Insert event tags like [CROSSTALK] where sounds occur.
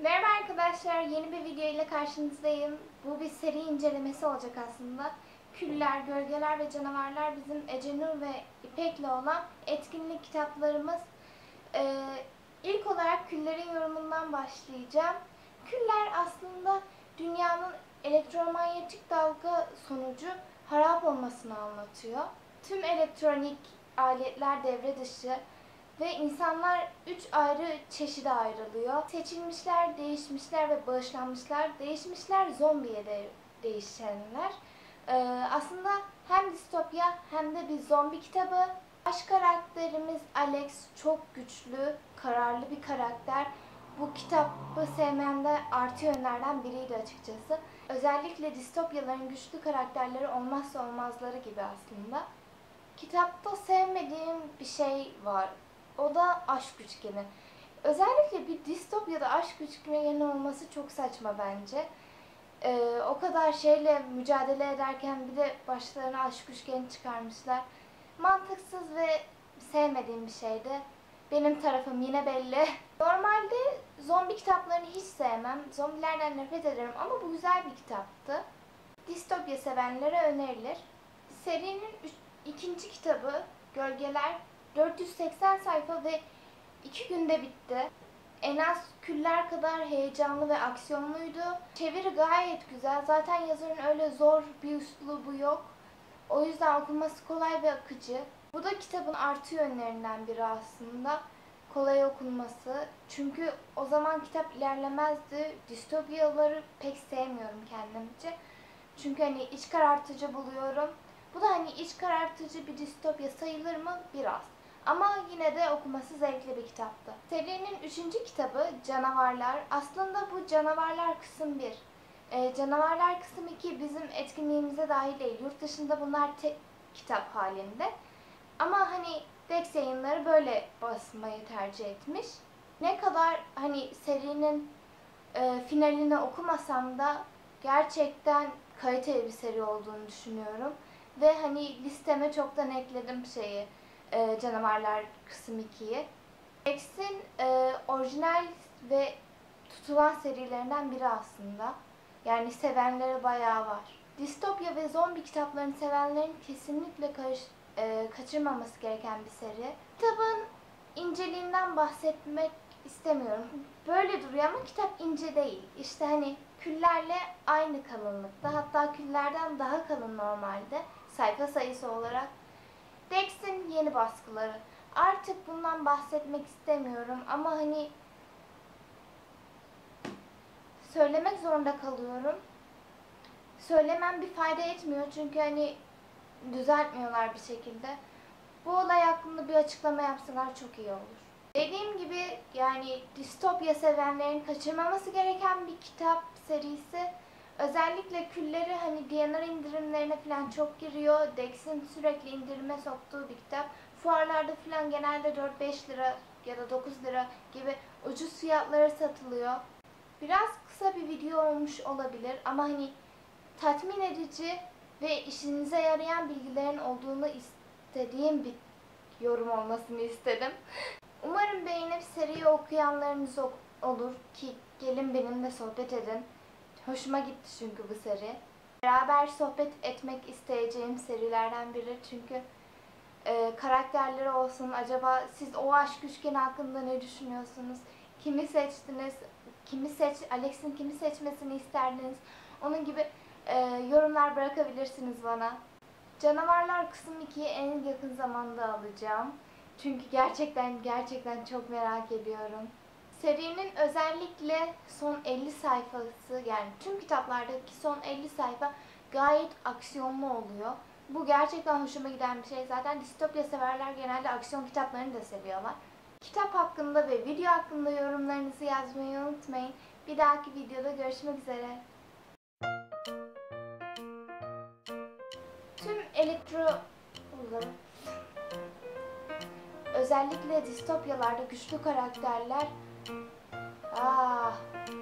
Merhaba arkadaşlar, yeni bir video ile karşınızdayım. Bu bir seri incelemesi olacak aslında. Küller, Gölgeler ve Canavarlar bizim Ecenur ve İpek'le olan etkinlik kitaplarımız. Ee, ilk olarak küllerin yorumundan başlayacağım. Küller aslında dünyanın elektromanyetik dalga sonucu harap olmasını anlatıyor. Tüm elektronik aletler devre dışı ve insanlar üç ayrı çeşide ayrılıyor. Seçilmişler, değişmişler ve bağışlanmışlar. Değişmişler zombiye de değişenler. Ee, aslında hem distopya hem de bir zombi kitabı. Baş karakterimiz Alex çok güçlü, kararlı bir karakter. Bu kitabı sevmemde artı yönlerden biriydi açıkçası. Özellikle distopyaların güçlü karakterleri olmazsa olmazları gibi aslında. Kitapta sevmediğim bir şey var. O da aşk üçgeni. Özellikle bir distopyada aşk üçgeni olması çok saçma bence. Ee, o kadar şeyle mücadele ederken bir de başlarına aşk üçgeni çıkarmışlar. Mantıksız ve sevmediğim bir şeydi. Benim tarafım yine belli. [LAUGHS] Normalde zombi kitaplarını hiç sevmem. Zombilerden nefret ederim ama bu güzel bir kitaptı. Distopya sevenlere önerilir. Serinin üç, ikinci kitabı Gölgeler 480 sayfa ve 2 günde bitti. En az küller kadar heyecanlı ve aksiyonluydu. Çeviri gayet güzel. Zaten yazarın öyle zor bir üslubu yok. O yüzden okunması kolay ve akıcı. Bu da kitabın artı yönlerinden biri aslında. Kolay okunması. Çünkü o zaman kitap ilerlemezdi. Distopyaları pek sevmiyorum kendimce. Çünkü hani iç karartıcı buluyorum. Bu da hani iç karartıcı bir distopya sayılır mı? Biraz. Ama yine de okuması zevkli bir kitaptı. Serinin üçüncü kitabı Canavarlar. Aslında bu Canavarlar kısım 1. Ee, Canavarlar kısım 2 bizim etkinliğimize dahil değil. Yurt dışında bunlar tek kitap halinde. Ama hani Dex yayınları böyle basmayı tercih etmiş. Ne kadar hani serinin e, finalini okumasam da gerçekten kaliteli bir seri olduğunu düşünüyorum. Ve hani listeme çoktan ekledim şeyi e, Canavarlar kısım 2'yi. X'in e, orijinal ve tutulan serilerinden biri aslında. Yani sevenleri bayağı var. Distopya ve zombi kitaplarını sevenlerin kesinlikle karış, e, kaçırmaması gereken bir seri. Kitabın inceliğinden bahsetmek istemiyorum. Böyle duruyor ama kitap ince değil. İşte hani küllerle aynı kalınlıkta. Hatta küllerden daha kalın normalde sayfa sayısı olarak. Dex'in yeni baskıları. Artık bundan bahsetmek istemiyorum ama hani söylemek zorunda kalıyorum. Söylemem bir fayda etmiyor çünkü hani düzeltmiyorlar bir şekilde. Bu olay hakkında bir açıklama yapsalar çok iyi olur. Dediğim gibi yani distopya sevenlerin kaçırmaması gereken bir kitap serisi. Özellikle külleri hani DNR indirimlerine falan çok giriyor. Dex'in sürekli indirime soktuğu bir kitap. Fuarlarda falan genelde 4-5 lira ya da 9 lira gibi ucuz fiyatlara satılıyor. Biraz kısa bir video olmuş olabilir ama hani tatmin edici ve işinize yarayan bilgilerin olduğunu istediğim bir yorum olmasını istedim. Umarım beğenip seriyi okuyanlarınız olur ki gelin benimle sohbet edin. Hoşuma gitti çünkü bu seri. Beraber sohbet etmek isteyeceğim serilerden biri çünkü e, karakterleri olsun. Acaba siz o aşk üçgeni hakkında ne düşünüyorsunuz? Kimi seçtiniz? Kimi seç, Alex'in kimi seçmesini isterdiniz? Onun gibi e, yorumlar bırakabilirsiniz bana. Canavarlar kısım 2'yi en yakın zamanda alacağım. Çünkü gerçekten gerçekten çok merak ediyorum. Serinin özellikle son 50 sayfası yani tüm kitaplardaki son 50 sayfa gayet aksiyonlu oluyor. Bu gerçekten hoşuma giden bir şey. Zaten distopya severler genelde aksiyon kitaplarını da seviyorlar. Kitap hakkında ve video hakkında yorumlarınızı yazmayı unutmayın. Bir dahaki videoda görüşmek üzere. Tüm elektro... Özellikle distopyalarda güçlü karakterler 啊。